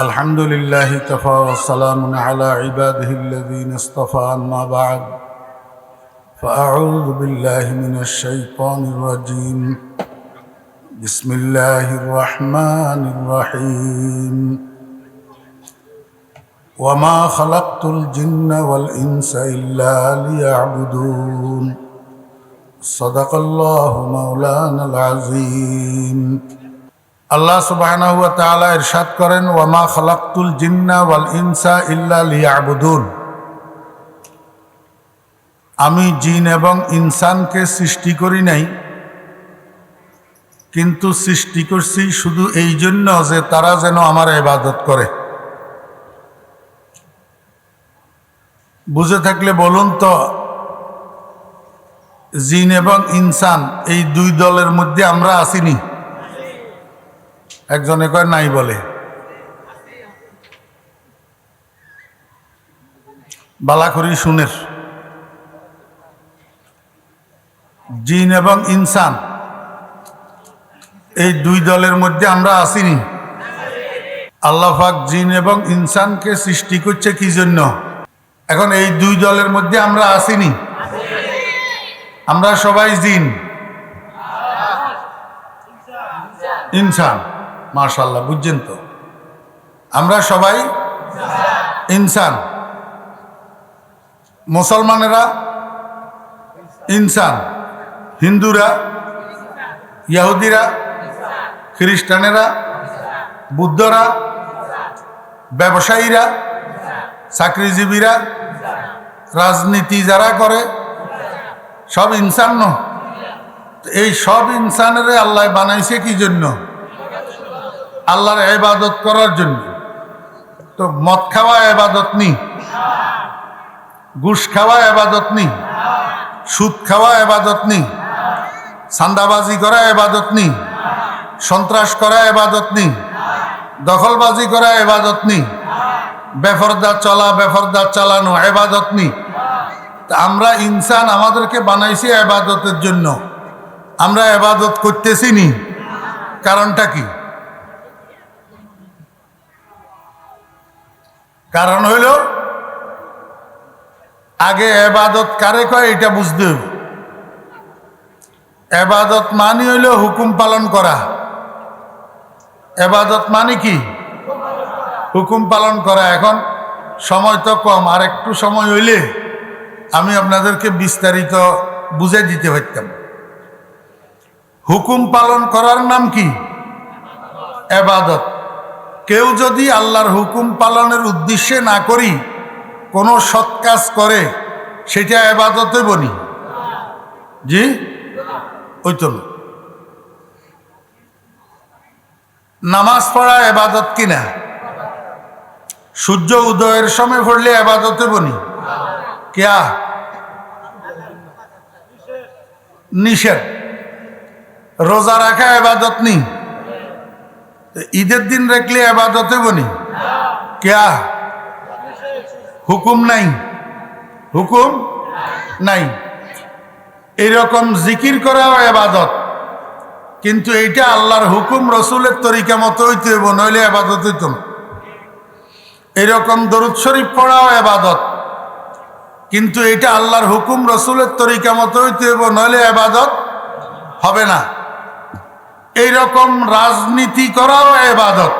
الحمد لله كفى وسلام على عباده الذين اصطفى أما بعد فأعوذ بالله من الشيطان الرجيم بسم الله الرحمن الرحيم وما خلقت الجن والإنس إلا ليعبدون صدق الله مولانا العظيم আল্লাহ তাআলা ইরশাদ করেন, ওয়ামা খালাকতুল জিন্না ওয়াল ইনসা ইল্লা লিয়াবুদুন। আমি জিন এবং ইনসানকে সৃষ্টি করি নাই, কিন্তু সৃষ্টি করছি শুধু এই জন্য যে তারা যেন আমার ইবাদত করে। বুঝে থাকলে বলুন তো, জিন এবং ইনসান এই দুই দলের মধ্যে আমরা আসিনি একজনে কয়, নাই বলে। বালাখরি শুনের জিন এবং ইনসান, এই দুই দলের মধ্যে আমরা আসিনি। আল্লাহাক জিন এবং ইনসানকে সৃষ্টি করছে কি জন্য? এখন এই দুই দলের মধ্যে আমরা আসিনি। আমরা সবাই জিন। ইনসান। মার্শাল্লাহ বুঝছেন তো? আমরা সবাই ইনসান। মুসলমানেরা ইনসান, হিন্দুরা, ইয়াহুদিরা, খ্রিস্টানেরা, বুদ্ধরা, ব্যবসায়ীরা, চাকরিজীবীরা, রাজনীতি যারা করে, সব ইনসান ন এই সব ইনসানের আল্লাহ বানাইছে কি জন্য? আল্লাহর এবাদত করার জন্য। তো মদ খাওয়া এবাদত নি ঘুষ খাওয়া এবাদত নি সুদ খাওয়া এবাদত নি সান্দাবাজি করা এবাদত নি সন্ত্রাস করা এবাদত নি দখলবাজি করা এবাদত নি বেফরদা চলা, বেফরদা চালানো এবাদত নি আমরা ইনসান আমাদেরকে বানাইছি এবাদতের জন্য। আমরা এবাদত করতেছি নি। কারণটা কি? কারণ হইল, আগে এবাদত কারে কয় এটা বুঝতে হবে এবাদত মানি হইল হুকুম পালন করা। এবাদত মানে কি? হুকুম পালন করা। এখন সময় তো কম, আর একটু সময় হইলে আমি আপনাদেরকে বিস্তারিত বুঝে দিতে পারতাম। হুকুম পালন করার নাম কি? এবাদত। কেউ যদি আল্লাহর হুকুম পালনের উদ্দেশ্যে না করি, কোনো সৎ কাজ করে, সেটা এবাদতে বনি। জি? ওই তো নামাজ পড়া এবাদত কিনা? সূর্য উদয়ের সময় পড়লে এবাদতে বনি। কেয়া? নিষেধ। রোজা রাখা এবাদত নেই। ঈদের দিন রাখলে আবাদতে বনি কেয়া? হুকুম নাই। হুকুম নাই। এইরকম জিকির করাও আবাদত। কিন্তু এইটা আল্লাহর হুকুম, রসুলের তরিকা মতো হইতে হইব, নইলে আবাদত হইত না। এইরকম দরুদ শরীফ পড়াও আবাদত। কিন্তু এটা আল্লাহর হুকুম, রসুলের তরিকা মতো হইতে হইব, নইলে আবাদত হবে না। এইরকম রাজনীতি করাও এবাদত।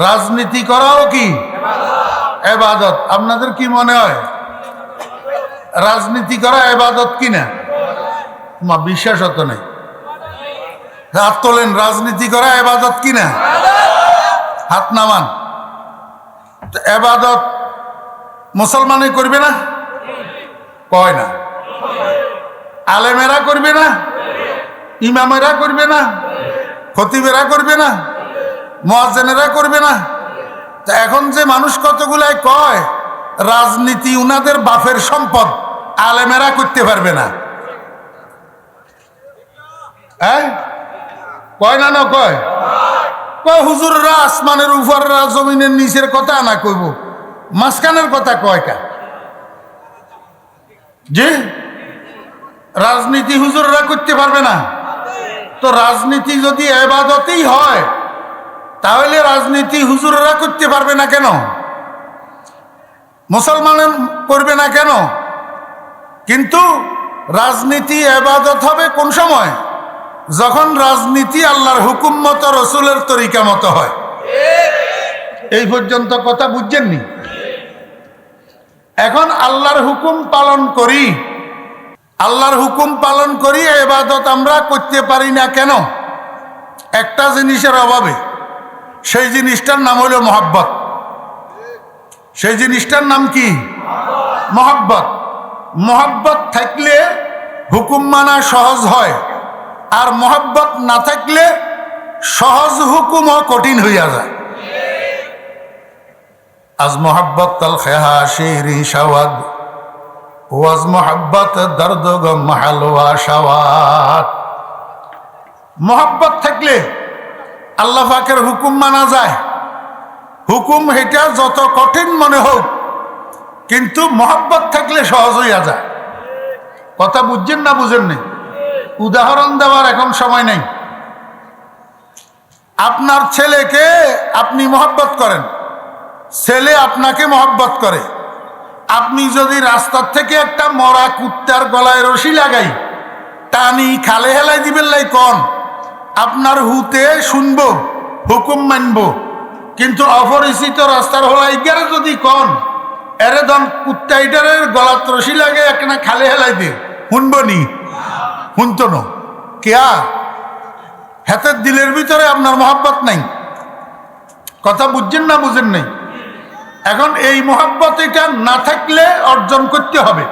রাজনীতি করাও কি? এবাদত। আপনাদের কি মনে হয়? রাজনীতি করা এবাদত কি না? তোমার বিশ্বাস হতো নেই। হাত তোলেন, রাজনীতি করা এবাদত কি না? হাত নামান। এবাদত মুসলমানে করবে না? কয় না? আলেমেরা করবে না? ইমামেরা করবে না, খতিবেরা করবে না মহাজেনেরা করবে না। তা এখন যে মানুষ কতগুলাই কয়, রাজনীতি উনাদের বাফের সম্পদ, আলেমেরা করতে পারবে না। হ্যাঁ? কয় না না কয়? কয়, হুজুররা আসমানের উপররা জমিনের নিচের কথা না কইব, মাঝখানের কথা কয়টা যে রাজনীতি হুজুররা করতে পারবে না। তো রাজনীতি যদি এবাদতেই হয়, তাহলে রাজনীতি হুজুরেরা করতে পারবে না কেন? মুসলমান করবে না কেন? কিন্তু রাজনীতি এবাদত হবে কোন সময়? যখন রাজনীতি আল্লাহর হুকুম মতো, রসুলের তরিকা মতো হয়। এই পর্যন্ত কথা বুঝছেননি? এখন আল্লাহর হুকুম পালন করি আল্লাহর হুকুম পালন করি, এবাদত আমরা করতে পারি না কেন? একটা জিনিসের অভাবে। সেই জিনিসটার নাম হলো মহাব্বত। সেই জিনিসটার নাম কি? মহাব্বত। মহাব্বত থাকলে হুকুম মানা সহজ হয়, আর মহাব্বত না থাকলে সহজ হুকুমও কঠিন হইয়া যায়। আজ মোহাব্বত তাল খেহা শেরি সাওয়াদ ওয়াজ মোহাব্বত দর্দ গম হালওয়া সাওয়াত মোহাব্বত থাকলে আল্লাহ পাকের হুকুম মানা যায়। হুকুম এটা যত কঠিন মনে হোক, কিন্তু মোহাব্বত থাকলে সহজ হইয়া যায়। কথা বুঝছেন না বুঝেন নেই? উদাহরণ দেওয়ার এখন সময় নেই। আপনার ছেলেকে আপনি মহব্বত করেন। ছেলে আপনাকে মহব্বত করে। আপনি যদি রাস্তার থেকে একটা মরা কুত্তার গলায় রশি লাগাই টানি খালে হেলাই দিবেন লাই কন। আপনার হুতে শুনব, হুকুম মানব। কিন্তু অপরিচিত রাস্তার হলাই গেলে যদি কন, এরে দন কুত্তা ইটারের গলাত রশি লাগে একটা খালে হেলাই দে। শুনব নি? শুনতো না? কেয়া? হাতের দিলের ভিতরে আপনার মহাব্বত নাই। কথা বুঝছেন না বুঝেন নাই? এখন এই মহাব্বত এটা না থাকলে অর্জন করতে হবে।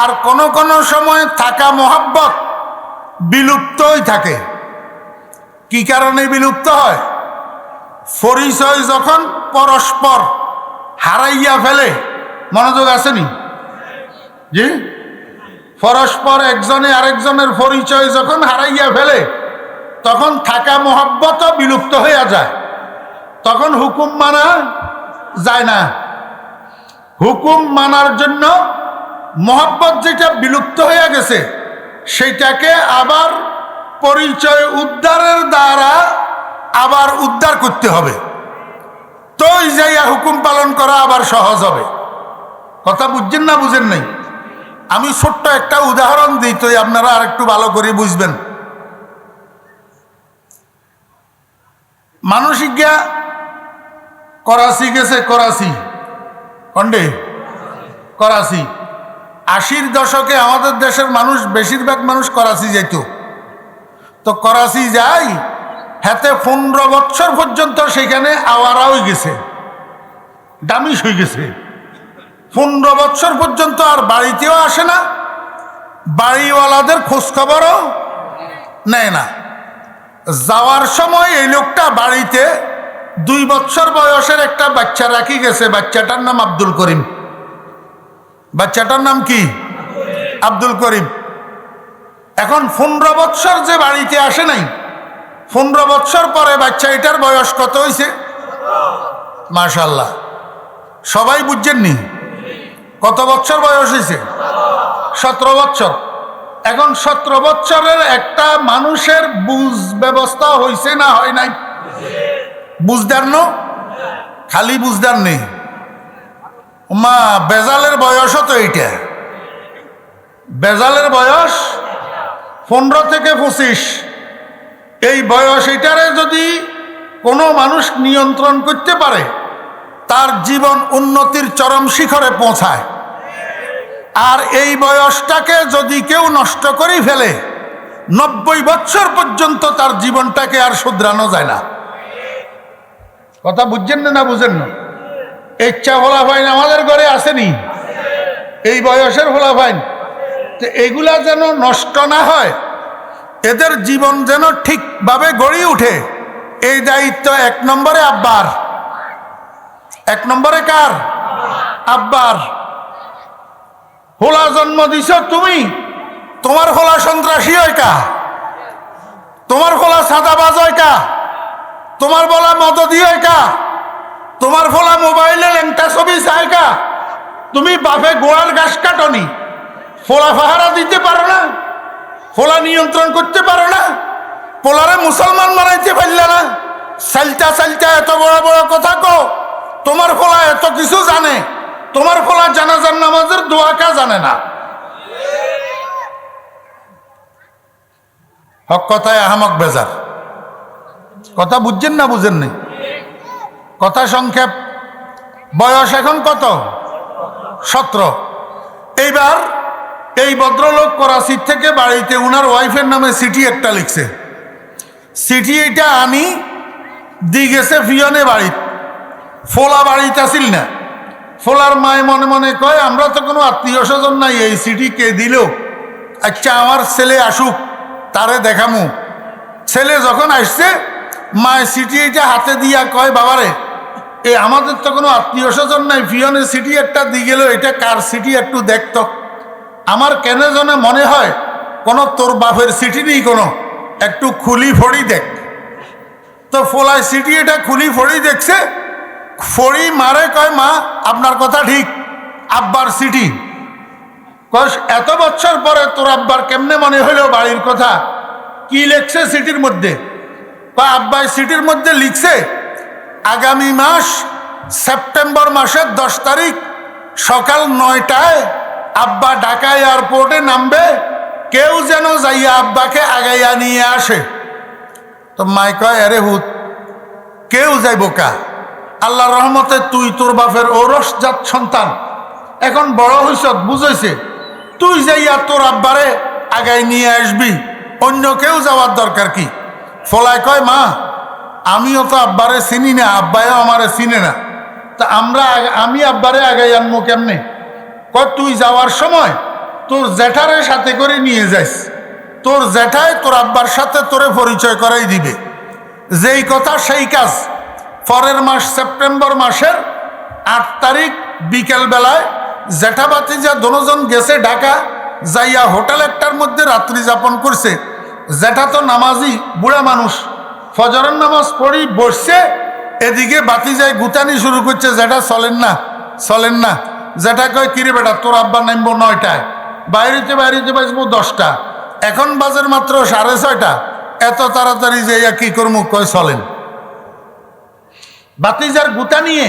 আর কোন কোন সময় থাকা মহাব্বত বিলুপ্তই থাকে। কি কারণে বিলুপ্ত হয়? পরিচয় যখন পরস্পর হারাইয়া ফেলে, মনোযোগ আসেনি? জি? পরস্পর একজনে আরেকজনের পরিচয় যখন হারাইয়া ফেলে, তখন থাকা মহাব্বত বিলুপ্ত হইয়া যায়। তখন হুকুম মানা যায় না। হুকুম মানার জন্য মহাব্বত যেটা বিলুপ্ত হয়ে গেছে, সেটাকে আবার পরিচয় উদ্ধারের দ্বারা আবার উদ্ধার করতে হবে। তো যাইয়া হুকুম পালন করা আবার সহজ হবে। কথা বুঝছেন না বুঝেন নাই? আমি ছোট্ট একটা উদাহরণ দিই, তো আপনারা আর একটু ভালো করে বুঝবেন। মানসিক করাচি গেছে, করাচি। কন্ডে? করাচি। আশির দশকে আমাদের দেশের মানুষ, বেশিরভাগ মানুষ করাচি যেত। তো করাচি যাই, হাতে পনেরো বছর পর্যন্ত সেখানে আওয়ারা হয়ে গেছে। দামিস হয়ে গেছে। পনেরো বছর পর্যন্ত আর বাড়িতেও আসে না, বাড়িওয়ালাদের খোঁজখবরও নেয় না। যাওয়ার সময় এই লোকটা বাড়িতে দুই বছর বয়সের একটা বাচ্চা রাখি গেছে, বাচ্চাটার নাম আব্দুল করিম। বাচ্চাটার নাম কি? আব্দুল করিম। এখন পনেরো বৎসর যে বাড়িতে আসে নাই, পনেরো বৎসর পরে বাচ্চা এটার বয়স কত হয়েছে মাশাল্লাহ সবাই বুঝছেননি? কত বছর বয়স হয়েছে সতেরো বছর। এখন সতেরো বছরের একটা মানুষের বুঝ ব্যবস্থা হয়েছে না হয় নাই? বুঝদার নো? খালি বুঝদার নেই মা বেজালের বয়সও তো এইটা। বেজালের বয়স পনেরো থেকে পঁচিশ। এই বয়স এটারে যদি কোনো মানুষ নিয়ন্ত্রণ করতে পারে, তার জীবন উন্নতির চরম শিখরে পৌঁছায়। আর এই বয়সটাকে যদি কেউ নষ্ট করে ফেলে, নব্বই বছর পর্যন্ত তার জীবনটাকে আর শুধরানো যায় না। কথা বুঝছেন না না বুঝেন না? ইচ্ছা ভোলা ফাইন আমাদের ঘরে আসেনি। এই বয়সের ভোলা ফাইন। তো এগুলা যেন নষ্ট না হয়, এদের জীবন যেন ঠিকভাবে গড়ে উঠে। এই দায়িত্ব এক নম্বরে আব্বার। এক নম্বরে কার? আব্বার। হোলা জন্ম দিছ তুমি, তোমার হোলা সন্ত্রাসী হয় কা? তোমার হোলা সাদাবাজ হয় কা? তোমার বলা মদদি হয় কা তোমার ফলা মোবাইলে লেংটা ছবি চায় কা তুমি বাপে গোয়ার গাছ কাটনি। ফোলা ফাহারা দিতে পারো না? ফোলা নিয়ন্ত্রণ করতে পারো না? পোলারে মুসলমান বানাইতে পারলে না? সালটা সালটা এত বড় বড় কথা কো তোমার ফলা এত কিছু জানে। তোমার ফলা জানাজার নামাজের দোয়াকা জানে না? হক কথায় আহমক বেজার। কথা বুঝছেন না বুঝেন নি কথা সংক্ষেপ। বয়স এখন কত? সতেরো। এইবার এই ভদ্রলোক করাচির থেকে বাড়িতে উনার ওয়াইফের নামে সিটি একটা লিখছে। সিটি এটা আনি দি গেছে ফিয়নে বাড়ি ফোলা বাড়িতে আসিল না। ফোলার মায় মনে মনে কয়, আমরা তো কোনো আত্মীয় স্বজন নাই, এই সিটি কে দিল? আচ্ছা আমার ছেলে আসুক, তারে দেখামু। ছেলে যখন আসছে মায় সিটি এটা হাতে দিয়া কয়, বাবারে, এ আমাদের তো কোনো আত্মীয় স্বজন নাই ফিয়নের সিটি একটা দিয়ে গেল, এটা কার সিটি একটু দেখতো আমার কেন যেন মনে হয়, কোনো তোর বাপের সিটি নেই কোনো, একটু খুলি ফড়ি দেখ। তো ফোলায় সিটি এটা খুলি ফড়ি দেখছে, ফড়ি মারে কয়, মা, আপনার কথা ঠিক, আব্বার সিটি। কস, এত বছর পরে তোর আব্বার কেমনে মনে হইল বাড়ির কথা? কি লিখছে সিটির মধ্যে? বা আব্বাই সিটির মধ্যে লিখছে, আগামী মাস সেপ্টেম্বর মাসের দশ তারিখ সকাল নয়টায় আব্বা ঢাকা এয়ারপোর্টে নামবে, কেউ যেন যাইয়া আব্বাকে আগাইয়া নিয়ে আসে। তো মাই কয়, আরে হুত কেউ যাইব কা? আল্লাহ রহমতে তুই তোর বাপের ওরস জাত সন্তান। এখন বড় হইস বুঝেছে তুই যাইয়া তোর আব্বারে আগাই নিয়ে আসবি, অন্য কেউ যাওয়ার দরকার কি? ফলায় কয়, মা, আমিও তো আব্বারে চিনি না আব্বাইও আমারে চিনে না। তা আমরা আমি আব্বারে আগাই আনব কেমনে? কয়, তুই যাওয়ার সময় তোর জ্যাঠারে সাথে করে নিয়ে যাইস। তোর জ্যাঠায় তোর আব্বার সাথে তোরে পরিচয় করাই দিবে। যেই কথা সেই কাজ। পরের মাস সেপ্টেম্বর মাসের আট তারিখ বিকেল বেলায় জ্যাঠাবাতি যা দনোজন গেছে ঢাকা, যাইয়া হোটেল একটার মধ্যে রাত্রি যাপন করছে। জ্যাঠা তো নামাজি, বুড়া মানুষ। ফজরের নামাজ পড়ি, বসছে, এদিকে বাতি যায়, গুতানি শুরু করছে জ্যাঠা চলেন না চলেন না। জ্যাঠা কয়, কিরে বেটা, তোর আব্বা নামবো নয়টায়। বাইরেতে বাইরেতে বাজবো দশটা। এখন বাজের মাত্র সাড়ে ছয়টা। এত তাড়াতাড়ি যে কি করব কয়, চলেন। বাতিজার গুতা নিয়ে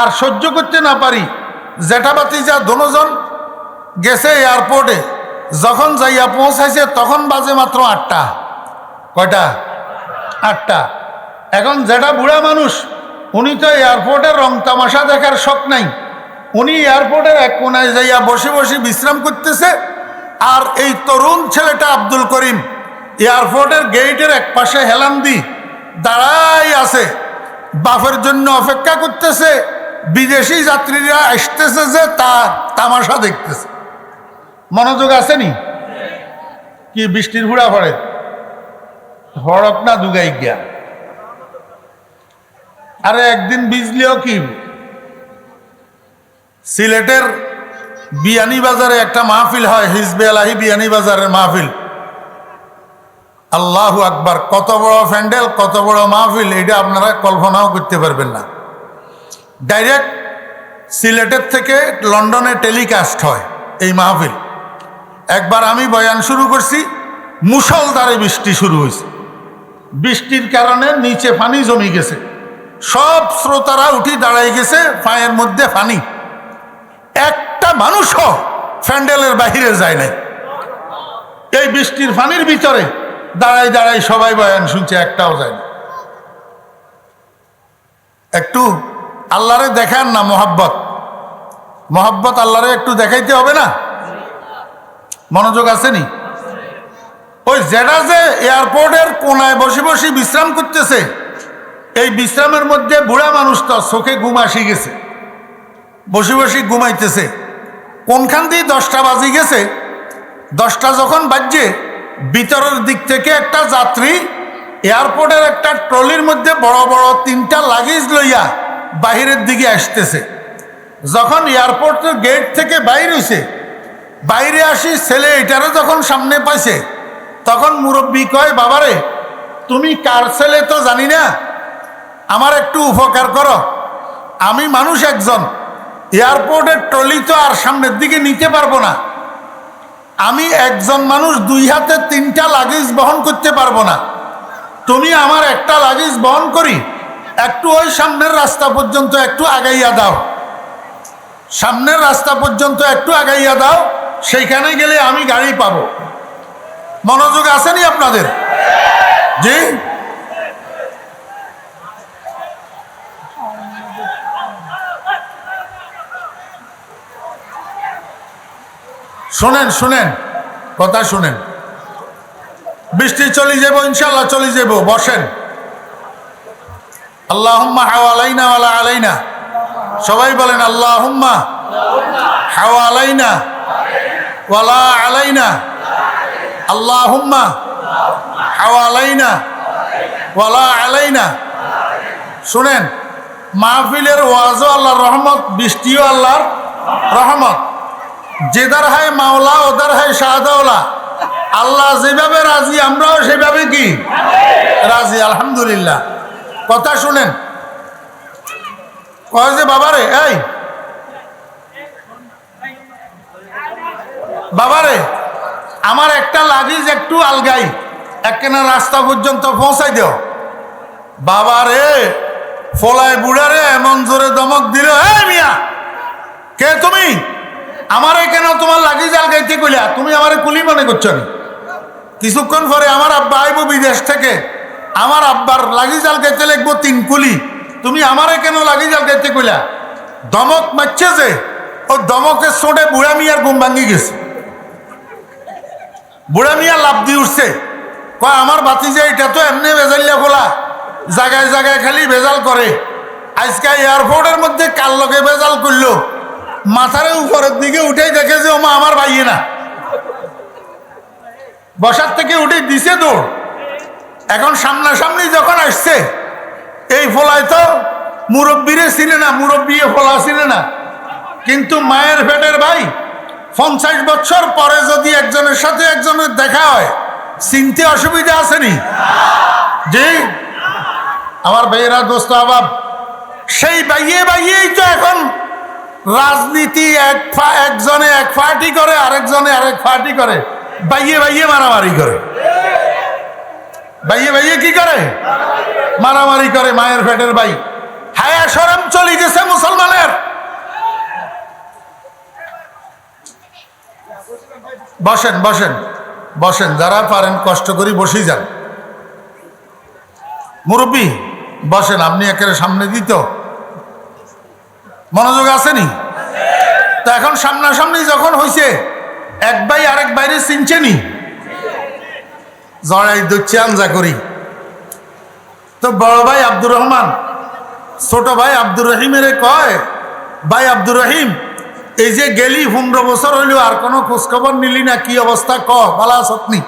আর সহ্য করতে না পারি। জেঠা বাতিজা দনোজন গেছে এয়ারপোর্টে যখন যাইয়া পৌঁছাইছে, তখন বাজে মাত্র আটটা। কয়টা? আটটা। এখন যেটা বুড়া মানুষ, উনি তো এয়ারপোর্টের রং তামাশা দেখার শখ নাই। উনি এয়ারপোর্টের এক কোনায় যাইয়া বসে বসে বিশ্রাম করতেছে, আর এই তরুণ ছেলেটা আব্দুল করিম এয়ারপোর্টের গেটের এক পাশে হেলান দি দাঁড়াই আছে। বাফের জন্য অপেক্ষা করতেছে, বিদেশি যাত্রীরা আসতেছে যে তার তামাশা দেখতেছে। মনোযোগ আসেনি? কি বৃষ্টির হুড়া পড়ে? হড়ক না দুগাই গিয়া। আরে একদিন বিজলিও কি? সিলেটের বিয়ানি বাজারে একটা মাহফিল হয়, হিজবে আলাহি বিয়ানি বাজারের মাহফিল। আল্লাহু আকবার, কত বড় ফ্যান্ডেল কত বড় মাহফিল এটা আপনারা কল্পনাও করতে পারবেন না। ডাইরেক্ট সিলেটের থেকে লন্ডনে টেলিকাস্ট হয় এই মাহফিল। একবার আমি বয়ান শুরু করছি মুসলধারে বৃষ্টি শুরু হয়েছে। বৃষ্টির কারণে নিচে পানি জমি গেছে। সব শ্রোতারা উঠি দাঁড়াই গেছে, পায়ের মধ্যে পানি। একটা মানুষও ফ্যান্ডেলের বাহিরে যায় নাই। এই বৃষ্টির পানির ভিতরে দাঁড়াই দাঁড়াই সবাই বয়ান শুনছে, একটাও যায় না একটু আল্লাহরে দেখান না মোহাব্বত। মোহাব্বত আল্লাহরে একটু দেখাইতে হবে না? মনোযোগ আসেনি? ওই যেটা যে এয়ারপোর্টের কোনায় বসে বসে বিশ্রাম করতেছে, এই বিশ্রামের মধ্যে বুড়া মানুষটা চোখে ঘুম আসি গেছে। বসে বসে ঘুমাইতেছে। কোনখান দিয়ে দশটা বাজি গেছে? দশটা যখন বাজছে, ভিতরের দিক থেকে একটা যাত্রী এয়ারপোর্টের একটা ট্রলির মধ্যে বড় বড় তিনটা লাগেজ লইয়া বাহিরের দিকে আসতেছে। যখন এয়ারপোর্টের গেট থেকে বাইর হইছে বাইরে আসি, ছেলে এটারও যখন সামনে পাইছে, তখন মুরব্বী কয়, বাবারে, তুমি কার ছেলে তো জানি না? আমার একটু উপকার করো। আমি মানুষ একজন, এয়ারপোর্টের ট্রলি তো আর সামনের দিকে নিতে পারব না। আমি একজন মানুষ দুই হাতে তিনটা লাগেজ বহন করতে পারব না। তুমি আমার একটা লাগেজ বহন করি, একটু ওই সামনের রাস্তা পর্যন্ত একটু আগাইয়া দাও। সামনের রাস্তা পর্যন্ত একটু আগাইয়া দাও সেইখানে গেলে আমি গাড়ি পাবো। মনোযোগ আসেনি আপনাদের? জি? শোনেন শোনেন, কথা শোনেন। বৃষ্টি চলে যাব ইনশাল্লাহ চলে যাব, বসেন। আল্লাহুম্মা হাওয়ালাইনা ওয়ালা আলাইনা। সবাই বলেন, আল্লাহুম্মা হাওয়ালাইনা ওয়ালা আলাইনা। আল্লাহুম্মা। হাওয়ালাইনা। ওয়ালা আলাইনা। শুনেন, মাহফিলের ওয়াজও আল্লাহর রহমত, বৃষ্টিও আল্লাহর রহমত। যেদার হায় মাওলা ওদার হায় শাহদাওলা। আল্লাহ যেভাবে রাজি, আমরাও সেভাবে কি? রাজি, আলহামদুলিল্লাহ। কথা শুনেন। কয় যে, বাবারে, এই বাবারে, আমার একটা লাগেজ একটু আলগাই। একখানা রাস্তা পর্যন্ত পৌঁছাই দিও। বাবারে, ফলায় বুড়ারে, এমন জোরে দমক দিল, এই মিয়া, কে তুমি? আমারে কেন তোমার লাগি জাল গাইতে কইলা? তুমি আমারে কুলি মনে করছ নি? কিছুক্ষণ পরে আমার আব্বা আইব বিদেশ থেকে। আমার আব্বার লাগি জাল গাইতে লিখব তিন কুলি। তুমি আমারে কেন লাগি জাল গাইতে কইলা? দমক মারছে যে, ও দমকের সোটে বুড়া মিয়ার ঘুম ভাঙ্গি গেছে। বুড়া মিয়া লাভ দিয়ে উঠছে। কয়, আমার বাতি যে এটা তো এমনি বেজাল্লা খোলা। জায়গায় জায়গায় খালি ভেজাল করে। আজকে এয়ারপোর্টের মধ্যে কাল লোকে ভেজাল করল? মাথার উপরের দিকে উঠেই দেখে যে ওমা আমার ভাইয়ে না। বসার থেকে উঠে দিছে দৌড়। এখন সামনাসামনি যখন আসছে, এই ফলায় তো মুরব্বীরে চিনে না মুরব্বী ফোলা চিনে না। কিন্তু মায়ের পেটের ভাই পঞ্চাশ বছর পরে যদি একজনের সাথে একজনের দেখা হয়, চিনতে অসুবিধা আসেনি জি? আমার ভাইয়েরা, দোস্ত আবাব সেই বাইয়ে বাইয়েই তো এখন রাজনীতি এক একজনে এক পার্টি করে, আরেকজনে আরেক পার্টি করে। বাইয়ে বাইয়ে মারামারি করে। বাইয়ে বাইয়ে কি করে? মারামারি করে মায়ের পেটের ভাই হায়া সরম চলে গেছে মুসলমানের। বসেন বসেন বসেন, যারা পারেন কষ্ট করি বসেই যান। মুরব্বী, বসেন, আপনি একেবারে সামনে দিত। মনোযোগ আসেনি? তো এখন সামনাসামনি যখন হয়েছে এক ভাই আরেক বাইরে চিনছে নি? জড়াই দুচ্ছে আঞ্জা করি। তো বড় ভাই আব্দুর রহমান, ছোট ভাই আব্দুর রহিমের কয়, ভাই আব্দুর রহিম এই যে গেলি পনেরো বছর হইলেও আর কোনো খোঁজখবর নিলি না, কি অবস্থা ক ভালো আসতনি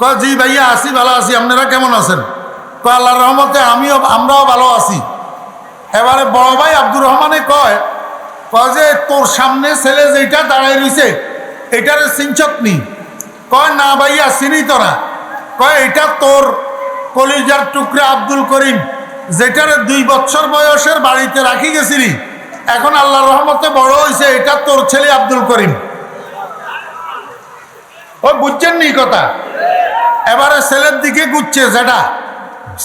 ক জি ভাইয়া আসি ভালো আছি, আপনারা কেমন আছেন? ক আল্লাহ রহমতে আমিও, আমরাও ভালো আছি। এবারে বড় ভাই আব্দুর রহমানে কয় কয় যে, তোর সামনে ছেলে যেটা দাঁড়াই রইছে এটারে সিনচক নি কয়, না ভাইয়া, চিনি তো না। কয় এটা তোর কলিজার টুকরা আব্দুল করিম, যেটারে দুই বছর বয়সের বাড়িতে রাখি গেছিলি। এখন আল্লাহর রহমতে বড় হয়েছে এটা তোর ছেলে আব্দুল করিম। ও, বুঝছেন নি কথা? এবারে ছেলের দিকে ঘুরছে যেটা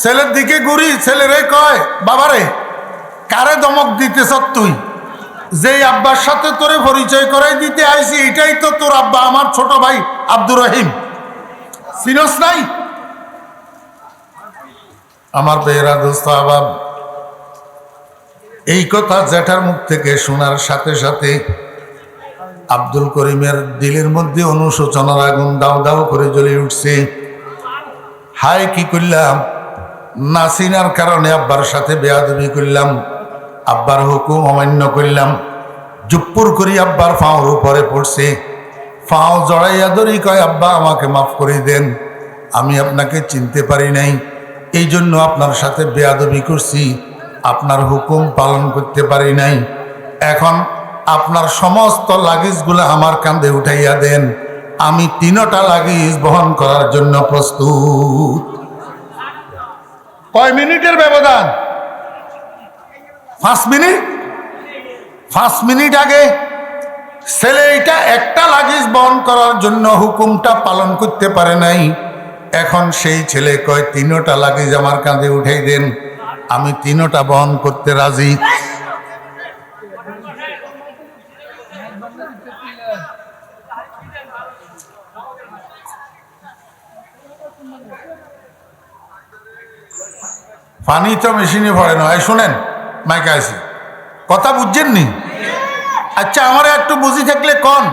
ছেলের দিকে ঘুরি, ছেলেরে কয়, বাবারে, কারে দমক দিতেছ তুই? যেই আব্বার সাথে তোরে পরিচয় করাই দিতে আইছি, এটাই তো তোর আব্বা, আমার ছোট ভাই আব্দুর রহিম। সিনস নাই? আমার বেহরা দোস্ত আবাব এই কথা জ্যাঠার মুখ থেকে শোনার সাথে সাথে আব্দুল করিমের দিলের মধ্যে অনুশোচনার আগুন দাও দাও করে জ্বলে উঠছে। হায়, কি করলাম? নাসিনার কারণে আব্বার সাথে বেয়াদবি করলাম, আব্বার হুকুম অমান্য করলাম। জুপ্পুর করি আব্বার ফাঁওর উপরে পড়ছে। ফাঁও জড়াইয়া ধরি কয়, আব্বা, আমাকে মাফ করে দেন। আমি আপনাকে চিনতে পারি নাই। এই জন্য আপনার সাথে বেয়াদবি করছি। আপনার হুকুম পালন করতে পারি নাই। এখন আপনার সমস্ত লাগেজগুলো আমার কাঁধে উঠাইয়া দেন। আমি তিনটা লাগেজ বহন করার জন্য প্রস্তুত। কয় মিনিটের ব্যবধান? পাঁচ মিনিট? পাঁচ মিনিট আগে ছেলে এটা একটা লাগেজ বহন করার জন্য হুকুমটা পালন করতে পারে নাই। এখন সেই ছেলে কয় তিনোটা লাগেজ আমার কাঁধে উঠাই দেন। আমি তিনোটা বহন করতে রাজি। পানি তো মেশিনে ভরে না। শুনেন, মাইকে আসি কথা বুঝছেন নি? আচ্ছা আমার একটু বুঝি থাকলে কন।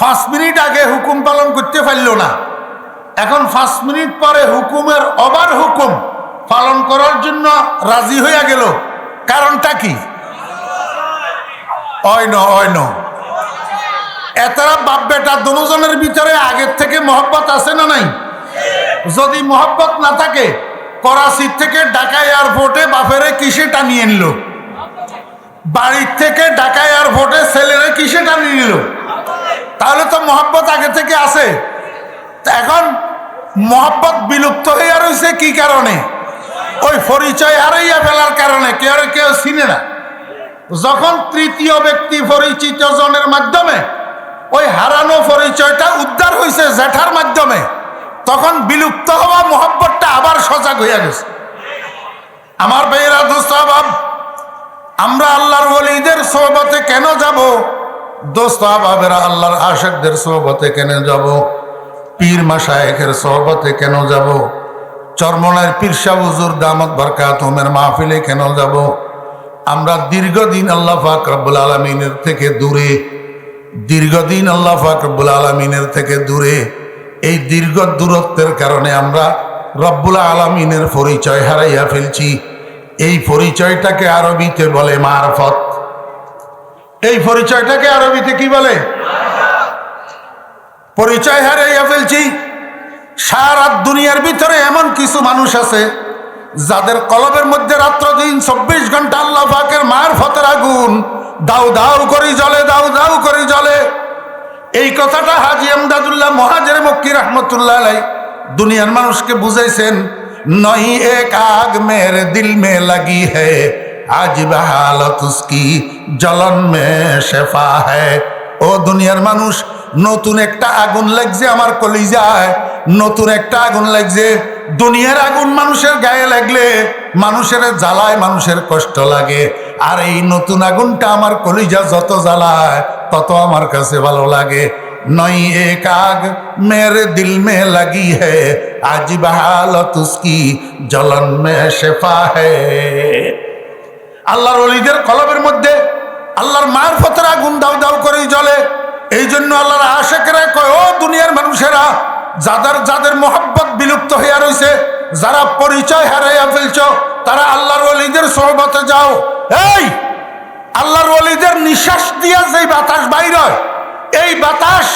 পাঁচ মিনিট আগে হুকুম পালন করতে পারল না। এখন পাঁচ মিনিট পরে হুকুমের অবার হুকুম। পালন করার জন্য রাজি হইয়া গেল। কারণটা কি? অয় ন অয় ন। এতারা বাপ বেটা দুজনের ভিতরে আগের থেকে মহব্বত আছে না নাই? যদি মহব্বত না থাকে, করাচি থেকে ঢাকা এয়ারপোর্টে বাপেরে কিসে টানিয়ে নিল? বাড়ির থেকে ঢাকা এয়ারপোর্টে ছেলেরে কিসে টানিয়ে নিল? তাহলে তো মহব্বত আগে থেকে আছে। এখন মহব্বত বিলুপ্ত হইয়া রয়েছে কি কারণে? ওই পরিচয় হারাইয়া ফেলার কারণে কেউ কেউ চিনে না। যখন তৃতীয় ব্যক্তি পরিচিত জনের মাধ্যমে ওই হারানো পরিচয়টা উদ্ধার হয়েছে জেঠার মাধ্যমে, তখন বিলুপ্ত হওয়া মোহব্বতটা আবার সজাগ হইয়া গেছে। আমার ভাইয়েরা দোস্তাবাব আমরা আল্লাহর ওলিদের সোহবতে কেন যাব? দোস্তাবাবেরা আল্লাহর আশেকদের সোহবতে কেন যাব? পীর মাসায়েকের সোহবতে কেন যাব? চরমনার পীরশা হুজুর দামত বরকাত হোমের মাহফিলে কেন যাব? আমরা দীর্ঘদিন আল্লাহ পাক রব্বুল আলমিনের থেকে দূরে, দীর্ঘদিন আল্লাহ পাক রব্বুল আলমিনের থেকে দূরে। এই দীর্ঘ দূরত্বের কারণে আমরা রব্বুল আলমিনের পরিচয় হারাইয়া ফেলছি। এই পরিচয়টাকে আরবিতে বলে মারফত। এই পরিচয়টাকে আরবিতে কি বলে? পরিচয় হারাইয়া ফেলছি। সারা দুনিয়ার ভিতরে এমন কিছু মানুষ আছে, যাদের কলবের মধ্যে রাত্র দিন চব্বিশ ঘণ্টা আল্লাহ পাকের মায়ের ফতের আগুন, দাউ দাউ করে জলে দাউ দাউ করে জলে এই কথাটা হাজি আমদাদুল্লাহ মহাজের মক্কি রহমতুল্লাহ আলাই দুনিয়ার মানুষকে বুঝাইছেন নই এক আগ মের দিল মে লাগি হে, আজ বহালত উসকি জলন মে শেফা হ্যায় ও দুনিয়ার মানুষ, নতুন একটা আগুন লাগছে আমার কলিজায়। নতুন একটা আগুন লাগছে। দুনিয়ার আগুন মানুষের গায়ে লাগলে মানুষের জ্বালায়, মানুষের কষ্ট লাগে। আর এই নতুন আগুনটা আমার কলিজা যত জ্বালায়, তত আমার কাছে ভালো লাগে। নই এক আগ মেরে দিল মে লাগি হে, আজ বহালত উসকি জলন মে শেফা হে। আল্লাহর অলিদের কলবের মধ্যে আল্লাহর মার ফতের আগুন দাউ দাউ করেই জ্বলে। এই জন্য আল্লাহর আশেকেরা কয়, ও দুনিয়ার মানুষেরা যাদের যাদের মোহাব্বত বিলুপ্ত হইয়া রয়েছে যারা পরিচয় হারাইয়া ফেলছ, তারা আল্লাহর অলিদের সহবতে যাও। এই, আল্লাহর অলিদের নিঃশ্বাস দিয়া যে বাতাস বাইর এই বাতাস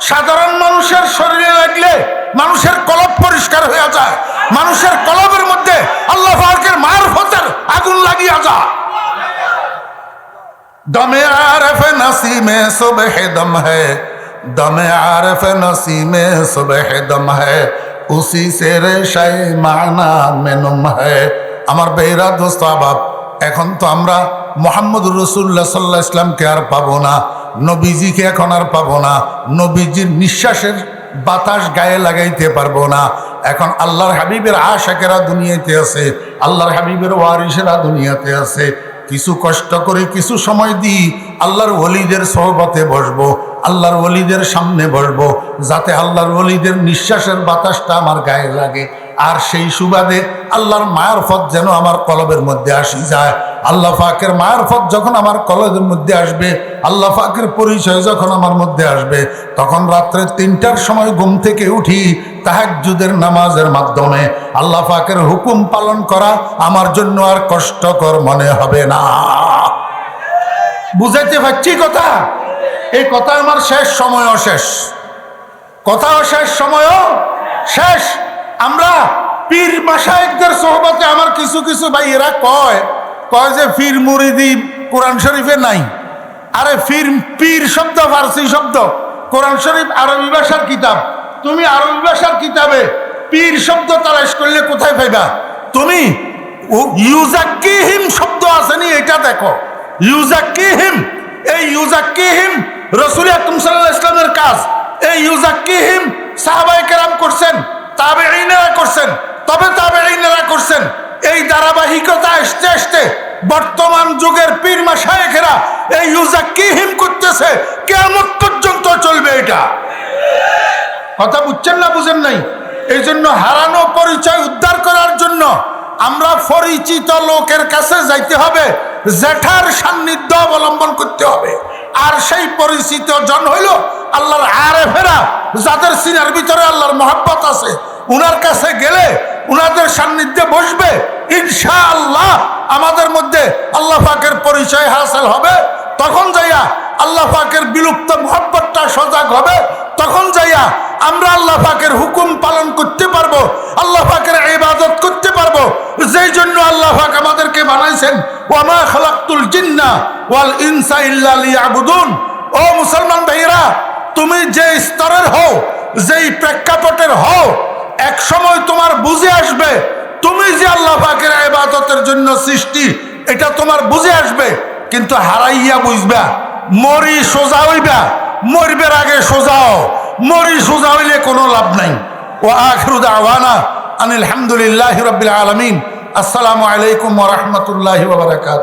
সাধারণ মানুষের শরীরে লাগলে মানুষের কলব পরিষ্কার হয়ে যায়। মানুষের কলবের মধ্যে আল্লাহ ফারকের মারফতের আগুন লাগিয়া যা দমে আর এফে নাসিমে সবে দম হ্যাঁ دم عارف نسیم দম دم উসি সে রে শাই মানা মেনুম ہے আমার বেহরা দোস্ত আবাব এখন তো আমরা মোহাম্মদ রসুল্লাহ সাল্লাহ ইসলামকে আর পাবো না নবীজিকে এখন আর পাবো না নবীজির নিঃশ্বাসের বাতাস গায়ে লাগাইতে পারব না। এখন আল্লাহর হাবিবের আশাকেরা দুনিয়াতে আছে, আল্লাহর হাবিবের ওয়ারিসেরা দুনিয়াতে আছে। কিছু কষ্ট করে কিছু সময় দিই, আল্লাহর ওলিদের সহবতে বসবো, আল্লাহর ওলিদের সামনে বসবো, যাতে আল্লাহর ওলিদের নিঃশ্বাসের বাতাসটা আমার গায়ে লাগে। আর সেই সুবাদে আল্লাহর মায়ার ফত যেন আমার কলবের মধ্যে আসি যায়। আল্লাহ ফাকের মায়ের ফত যখন আমার কলেজের মধ্যে আসবে, আল্লাহ ফাকের পরিচয় যখন আমার মধ্যে আসবে, তখন রাত্রে তিনটার সময় ঘুম থেকে উঠি তাহাজুদের নামাজের মাধ্যমে। আল্লাহ পাকের হুকুম পালন করা আমার জন্য আর কষ্টকর মনে হবে না। বুঝাইতে পারছি কথা? এই কথা আমার শেষ সময়ও শেষ। কথা শেষ সময়ও শেষ। আমরা পীর মাসায়কদের সোহবতে আমার কিছু কিছু ভাইয়েরা কয় কয় যে পীর মুরিদি কোরআন শরীফে নাই। আরে ফির, পীর শব্দ, ফার্সি শব্দ। কোরআন শরীফ আরবি ভাষার কিতাব। তুমি আরবি ভাষার কিতাবে পীর শব্দ তালাশ করলে কোথায় পাইবা? তুমি ইউজাকিহিম শব্দ আসেনি এটা দেখো। ইউজাকিহিম এই ইউজাকিহিম রসুল আকরম সাল্লাহ ইসলামের কাজ। এই ইউজাকিহিম সাহাবাই কেরাম করছেন তাবে করছেন, তবে তাবে করছেন। এই ধারাবাহিকতা আসতে আসতে বর্তমান যুগের পীর মাসায়েখেরা এই ইউজা কি হিম করতেছে? কেমন পর্যন্ত চলবে এটা। কথা বুঝছেন না বুঝেন নাই? এই জন্য হারানো পরিচয় উদ্ধার করার জন্য আমরা পরিচিত লোকের কাছে যাইতে হবে জেঠার সান্নিধ্য অবলম্বন করতে হবে। আর সেই পরিচিত জন হইল আল্লাহর আরে ফেরা যাদের সিনার ভিতরে আল্লাহর মহাব্বত আছে। উনার কাছে গেলে উনাদের সান্নিধ্যে বসবে। ইনশা আল্লাহ আমাদের মধ্যে আল্লাহ পাকের পরিচয় হাসিল হবে। তখন যাইয়া আল্লাহ পাকের বিলুপ্ত মহব্বতটা সজাগ হবে। তখন যাইয়া আমরা আল্লাহ পাকের হুকুম পালন করতে পারব, আল্লাহ পাকের ইবাদত করতে পারব। যেই জন্য আল্লাহ পাক আমাদেরকে বানাইছেন, ওয়ামা খালাক্তুল জিন্না ওয়াল ইনসা ইল্লা ও মুসলমান ভাইরা তুমি যে স্তরের হও, যেই প্রেক্ষাপটের হও এক সময় তোমার বুঝে আসবে, তুমি যে আল্লাহ পাকের ইবাদতের জন্য সৃষ্টি, এটা তোমার বুঝে আসবে, কিন্তু হারাইয়া বুঝবা, মরি সোজা হইবা, মরবের আগে সোজাও মরি সোজা হইলে কোনো লাভ নাই। ও আখরুদ আওয়ানা আনিল হামদুলিল্লাহ রবিল আলমিন। আসসালামু আলাইকুম ওরহমতুল্লাহ বারকাত